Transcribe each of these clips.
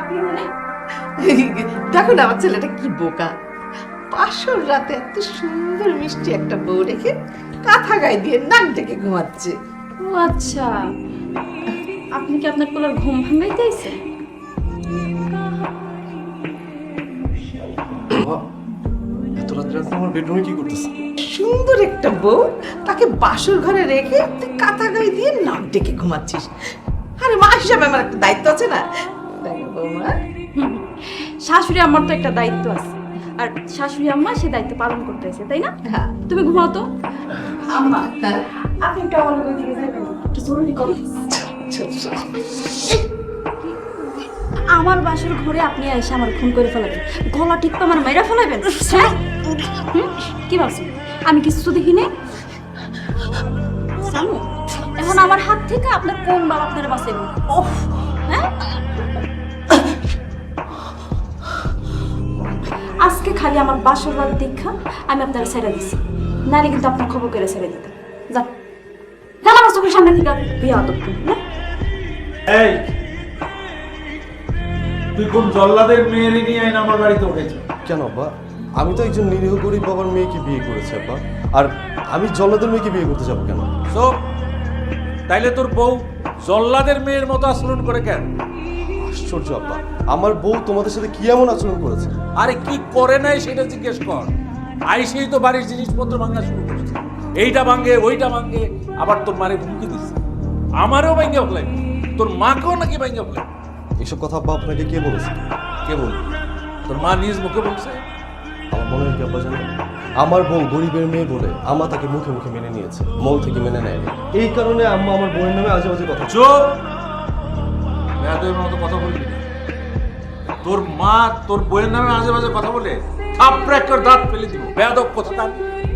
আপনি মানে দেখো না আমার ছেলেটা কি বোকা। পাঁচশোর রাতে এত সুন্দর মিষ্টি একটা বউ রেখে কাঁথা গায়ে দিয়ে নাক ডেকে ঘুমাচ্ছে। ও আচ্ছা। আপনি কি আপনার পোলার ঘুম ভাঙাইতে আইছেন? এত রাত্রে আমার বেডরুমে কি করতেছে? সুন্দর একটা বউ তাকে বাসর ঘরে রেখে তুই কাঁথা গায়ে দিয়ে নাক ডেকে ঘুমাচ্ছিস। আরে মা হিসাবে আমার একটা দায়িত্ব আছে না? বৌমা। শাশুড়ি আমার তো একটা দায়িত্ব আছে। আর শাশুড়ি আম্মা সে দায়িত্ব পালন করতেছে তাই না? হ্যাঁ। তুমি ঘুমাও তো। আম্মা হ্যাঁ। আপনি একটু আমার ওই দিকে যাবেন। একটু জরুরি কথা আমার বাসর ঘরে আপনি এসে আমার খুন করে ফেলাবেন। গলা ঠিক তো আমার মেয়েরা ফেলাবেন। হ্যাঁ? কি ভাবছেন আমি কিছু দেখি নাই? এখন আমার হাত থেকে আপনার কোন বাবা আপনার বাঁচাইব ওহ হ্যাঁ? আজকে খালি আমার বাসর রাত দেখা আমি আপনার ছেড়ে দিছি। নাহলে কিন্তু আপনার খবর করে ছেড়ে দিতাম। যান। যান আমার চোখের সামনে থেকে বিয়া তো এই তুই কোন জল্লাদের মেয়েরে নিয়ে আইন আমার বাড়িতে উঠেছ? কেন আব্বা? আমি তো একজন নিরীহ গরিব বাবার মেয়েকে বিয়ে করেছি আর আমি জল্লাদের মেয়েকে বিয়ে করতে যাব কেন? সো তাইলে তোর বউ জল্লাদের মেয়ের মতো আচরণ করে কেন? আশ্চর্য আব্বা আমার বউ তোমাদের সাথে কি এমন আচরণ করেছে? আরে কি করে নাই সেটা জিজ্ঞেস কর। আইসেই তো বাড়ির জিনিসপত্র ভাঙা শুরু করেছে। এইটা ভাঙে ওইটা ভাঙে আবার তোর মারে হুমকি দিচ্ছে। আমারও ভাঙ্গে ফেলাই তোর মাকেও নাকি ভাঙ্গে ফেলাই এসব কথা আব্বা আপনাকে কে বলেছে? কে বল তোর মা নিজ মুখে বলছে মনে হয় কি আব্বা জানেন আমার বউ গরিবের মেয়ে বলে আমা তাকে মুখে মুখে মেনে নিয়েছে মন থেকে মেনে নেয়নি। এই কারণে আম্মা আমার বউয়ের নামে আজে বাজে কথা চুপ! বেয়াদবের মতো কথা বলবি না। তোর মা তোর বইয়ের নামে মাঝে মাঝে কথা বলে থাপড়ে একটা দাঁত ফেলে দিব। বেয়াদব কথা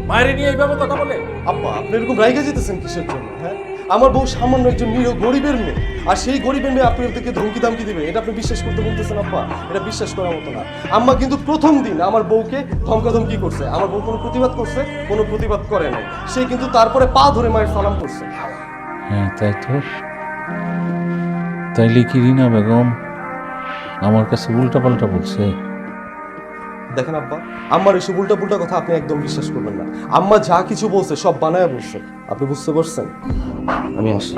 মায়ের নিয়ে এইভাবে কথা বলে? আব্বা আপনি এরকম রাইগে যেতেছেন কিসের জন্য হ্যাঁ? আমার বউ সামান্য একজন নিরীহ গরিবের মেয়ে। আর সেই গরিবের মেয়ে আপনি ওদেরকে ধমকি দামকি দিবে এটা আপনি বিশ্বাস করতে বলতেছেন, আব্বা। এটা বিশ্বাস করার মতো না। আম্মা কিন্তু প্রথম দিন আমার বউকে ধমকা ধমকি করছে। আমার বউ কোনো প্রতিবাদ করছে, কোনো প্রতিবাদ করে নাই। সে কিন্তু তারপরে পা ধরে মায়ের সালাম করছে। হ্যাঁ তাই তো। তাইলে কি রিনা বেগম আমার কাছে উল্টাপাল্টা বলছে? দেখেন আব্বা আম্মার এসব উল্টা পুল্টা কথা আপনি একদম বিশ্বাস করবেন না। আম্মা যা কিছু বলছে সব বানায় বলছে। আপনি বুঝতে পারছেন? আমি আসি।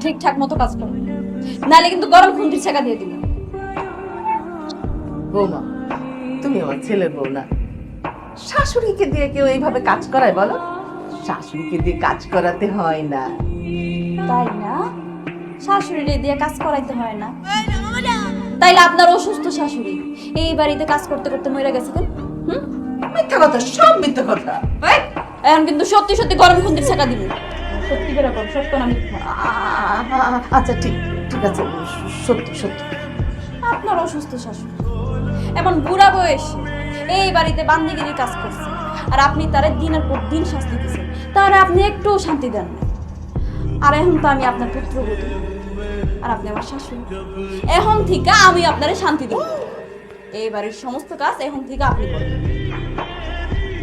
ঠিকঠাক মতো কাজ করো। নাহলে কিন্তু গরম খুন্তির ছাকা দিয়ে দিব। বৌমা তুমি আমার ছেলের বউ না। শাশুড়িকে দিয়ে কেউ এইভাবে কাজ করায় বলো? শাশুড়িকে দিয়ে কাজ করাতে হয় না। তাই না? শাশুড়ি দিয়ে কাজ করাইতে হয় না। তাইলে আপনার অসুস্থ শাশুড়ি এই বাড়িতে কাজ করতে করতে মরে গেছে কেন? হুম? মিথ্যা কথা সব মিথ্যা কথা। এখন কিন্তু সত্যি সত্যি গরম খুন্তির ছাকা দিব। সত্যি করে বল সত্য না মিথ্যা? আচ্ছা ঠিক ঠিক আছে সত্যি সত্যি। আপনার অসুস্থ শাশুড়ি এমন বুড়া বয়সে এই বাড়িতে বান্দিগিরি কাজ করছে আর আপনি তারে দিনের পর দিন শাস্তি দিচ্ছেন তাহলে আপনি একটুও শান্তি দেন না। আর এখন তো আমি আপনার পুত্রবধূ আর আপনি আমার শাশুড়ি। এখন থেকে আমি আপনারে শান্তি দেব। এই বাড়ির সমস্ত কাজ এখন থেকে আপনি করবেন।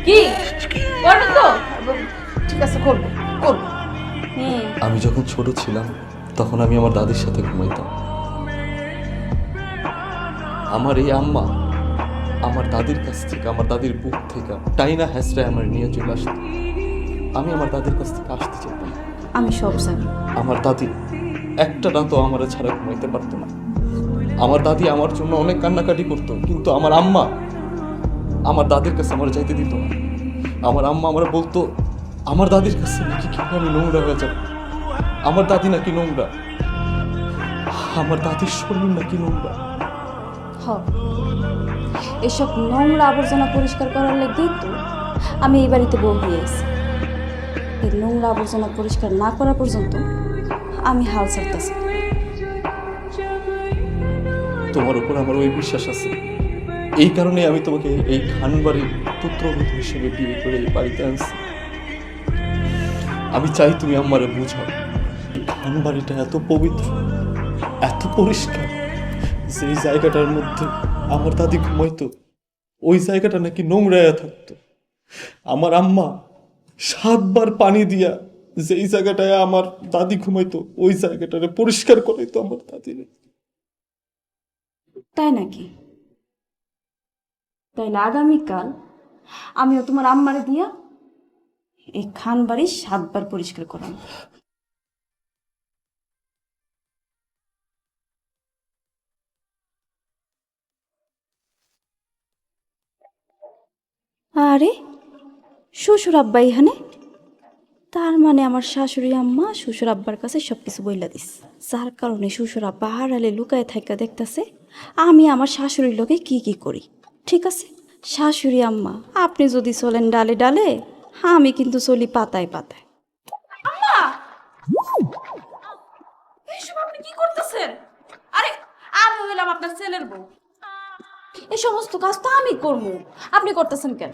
কি? করবেন তো? ঠিক আছে করব করব হুম আমি যখন ছোট ছিলাম, তখন আমি আমার দাদির সাথে ঘুমাইতাম। আমার এই আম্মা আমার দাদির কাছ থেকে, আমার দাদির বুক থেকে টাইনা হ্যাসরায় আমার নিয়ে চলে আসতো। আমি আমার দাদির কাছ থেকে আসতে চাইতাম আমি সব জানি। আমার দাদি একটা রাতও আমার ছাড়া ঘুমাইতে পারতো না। আমার দাদি আমার জন্য অনেক কান্নাকাটি করতো কিন্তু আমার আম্মা আমার দাদির কাছে আমার যাইতে দিত না। আমার আম্মা আমার বলতো আমার দাদির কাছে নাকি কি আমি নোংরা হয়ে যাব? আমার দাদি নাকি নোংরা? আমার দাদির শরীর নাকি নোংরা? হ এসব নোংরা আবর্জনা পরিষ্কার করার লেগেই তো আমি এই বাড়িতে বউ হয়ে আছি। এই নোংরা আবর্জনা পরিষ্কার না করা পর্যন্ত আমি হাল ছাড়তেছি। তোমার উপর আমার ওই বিশ্বাস আছে। এই কারণে আমি তোমাকে এই খানবাড়ির পুত্রবধূ হিসেবে বিয়ে করে এই বাড়িতে আনছি। আমি চাই তুমি আমারে বুঝাও খানবাড়িটা এত পবিত্র, এত পরিষ্কার, যে জায়গাটার মধ্যে আমার দাদি ঘুমাইতো, ওই জায়গাটা নাকি নোংরায় থাকতো। আমার আম্মা সাতবার পানি দিয়া যেই জায়গাটায় আমার দাদি ঘুমাইতো, ওই জায়গাটারে পরিষ্কার করাইতো আমার দাদি তাই নাকি? তাইলে আগামীকাল আমিও তোমার আম্মারে দিয়া এই খান বাড়ি সাতবার পরিষ্কার করাম আরে শ্বশুর আব্বা এখানে? তার মানে আমার শাশুড়ি আম্মা শ্বশুর আব্বার কাছে সব কিছু বইলা দিস যার কারণে শ্বশুর আব্বা হারালে লুকায় থাকা দেখতাছে, আমি আমার শাশুড়ির লোকে কি কি করি। ঠিক আছে? শাশুড়ি আম্মা, আপনি যদি চলেন ডালে ডালে, আমি কিন্তু চলি পাতায় পাতায়। আপনার ছেলের বউ। এই সমস্ত কাজ তো আমি করব। আপনি করতেছেন কেন?